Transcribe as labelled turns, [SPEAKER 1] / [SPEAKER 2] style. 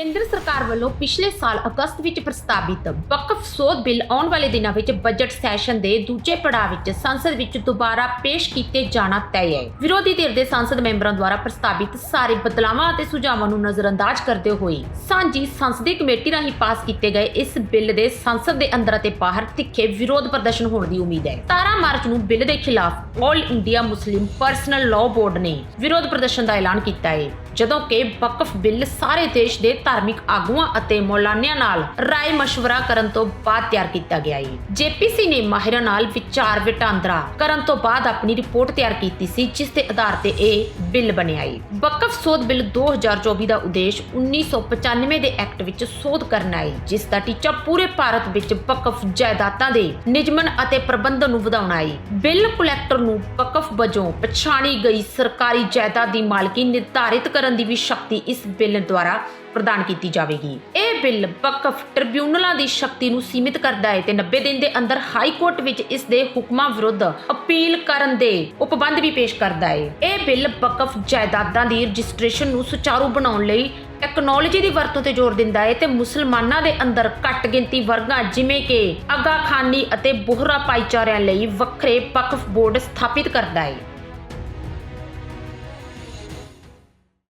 [SPEAKER 1] ਕੇਂਦਰ ਸਰਕਾਰ ਵੱਲੋਂ ਪਿਛਲੇ ਸਾਲ ਅਗਸਤ ਵਿੱਚ ਪ੍ਰਸਤਾਵਿਤ ਵਕਫ ਸੋਧ ਬਿੱਲ ਆਉਣ ਵਾਲੇ ਦਿਨਾਂ ਵਿੱਚ ਬਜਟ ਸੈਸ਼ਨ ਦੇ ਦੂਜੇ ਪੜਾਅ ਵਿੱਚ ਸੰਸਦ ਵਿੱਚ ਦੁਬਾਰਾ ਪੇਸ਼ ਕੀਤੇ ਜਾਣਾ ਤੈਅ ਹੈ। ਵਿਰੋਧੀ ਧਿਰ ਦੇ ਸੰਸਦ ਮੈਂਬਰਾਂ ਦੁਆਰਾ ਪ੍ਰਸਤਾਵਿਤ ਸਾਰੇ ਬਦਲਾਵਾਂ ਅਤੇ ਸੁਝਾਵਾਂ ਨੂੰ ਨਜ਼ਰਅੰਦਾਜ਼ ਕਰਦੇ ਹੋਏ ਸਾਂਝੀ ਸੰਸਦੀ ਕਮੇਟੀ ਰਾਹੀਂ ਪਾਸ ਕੀਤੇ ਗਏ ਇਸ ਬਿੱਲ ਦੇ ਸੰਸਦ ਦੇ ਅੰਦਰ ਅਤੇ ਬਾਹਰ ਤਿੱਖੇ ਵਿਰੋਧ ਪ੍ਰਦਰਸ਼ਨ ਹੋਣ ਦੀ ਉਮੀਦ ਹੈ। 17 ਮਾਰਚ ਨੂੰ ਬਿੱਲ ਦੇ ਖਿਲਾਫ All India Muslim personal law board ਨੇ ਵਿਰੋਧ ਪ੍ਰਦਰਸ਼ਨ ਦਾ ਐਲਾਨ ਕੀਤਾ ਹੈ। ਜਦੋਂ ਕਿ ਵਕਫ ਬਿੱਲ ਸਾਰੇ ਦੇਸ਼ ਦੇ ਧਾਰਮਿਕ ਆਗੂਆਂ ਅਤੇ ਮੌਲਾਨਿਆਂ ਨਾਲ ਰਾਏ مشورہ ਕਰਨ ਤੋਂ ਬਾਅਦ ਤਿਆਰ ਕੀਤਾ ਗਿਆ ਹੈ ਜੇਪੀਸੀ ਨੇ ਮਾਹਿਰਾਂ ਨਾਲ ਵਿਚਾਰ ਵਟਾਂਦਰਾ ਕਰਨ ਤੋਂ ਬਾਅਦ ਆਪਣੀ ਰਿਪੋਰਟ ਤਿਆਰ ਕੀਤੀ ਸੀ ਜਿਸ ਦੇ ਆਧਾਰ ਤੇ ਇਹ ਬਿੱਲ ਬਣਿਆ ਹੈ ਵਕਫ ਸੋਧ ਬਿੱਲ 2024 ਦਾ ਉਦੇਸ਼ 1995 ਦੇ ਐਕਟ ਵਿੱਚ ਸੋਧ ਕਰਨਾ ਹੈ ਜਿਸ ਦਾ ਟੀਚਾ ਪੂਰੇ ਭਾਰਤ ਵਿੱਚ ਵਕਫ ਜਾਇਦਾਦਾਂ ਦੇ ਨਿਯਮਨ ਅਤੇ ਪ੍ਰਬੰਧਨ ਨੂੰ ਵਧਾਉਣਾ ਹੈ ਬਿੱਲ ਕਲੈਕਟਰ ਨੂੰ ਵਕਫ ਵਜੋਂ ਪਛਾਣੀ ਗਈ ਸਰਕਾਰੀ ਜਾਇਦਾਦ ਦੀ ਮਾਲਕੀ ਨਿਰਧਾਰਿਤ ਕਰਨ ਦੀ ਵੀ ਸ਼ਕਤੀ ਇਸ ਬਿੱਲ ਦੁਆਰਾ ਪ੍ਰਦਾਨ ਕੀਤੀ ਜਾਵੇਗੀ। ਇਹ ਬਿੱਲ ਵਕਫ ਟ੍ਰਿਬਿਊਨਲਾਂ ਦੀ ਸ਼ਕਤੀ ਨੂੰ ਸੀਮਿਤ ਕਰਦਾ ਹੈ ਤੇ 90 ਦਿਨ ਦੇ ਅੰਦਰ ਹਾਈ ਕੋਰਟ ਵਿੱਚ ਇਸ ਦੇ ਹੁਕਮਾਂ ਵਿਰੁੱਧ ਅਪੀਲ ਕਰਨ ਦੇ ਉਪਬੰਧ ਵੀ ਪੇਸ਼ ਕਰਦਾ ਹੈ। ਇਹ ਬਿੱਲ ਵਕਫ ਜਾਇਦਾਦਾਂ ਦੀ ਰਜਿਸਟ੍ਰੇਸ਼ਨ ਨੂੰ ਸੁਚਾਰੂ ਬਣਾਉਣ ਲਈ ਟੈਕਨੋਲੋਜੀ ਦੀ ਵਰਤੋਂ ਤੇ ਜ਼ੋਰ ਦਿੰਦਾ ਹੈ ਤੇ ਮੁਸਲਮਾਨਾਂ ਦੇ ਅੰਦਰ ਘੱਟ ਗਿਣਤੀ ਵਰਗਾਂ ਜਿਵੇਂ ਕਿ ਅਗਾ ਖਾਨੀ ਅਤੇ ਬੋਹਰਾ ਭਾਈਚਾਰਿਆਂ ਲਈ ਵੱਖਰੇ ਵਕਫ ਬੋਰਡ ਸਥਾਪਿਤ ਕਰਦਾ ਹੈ।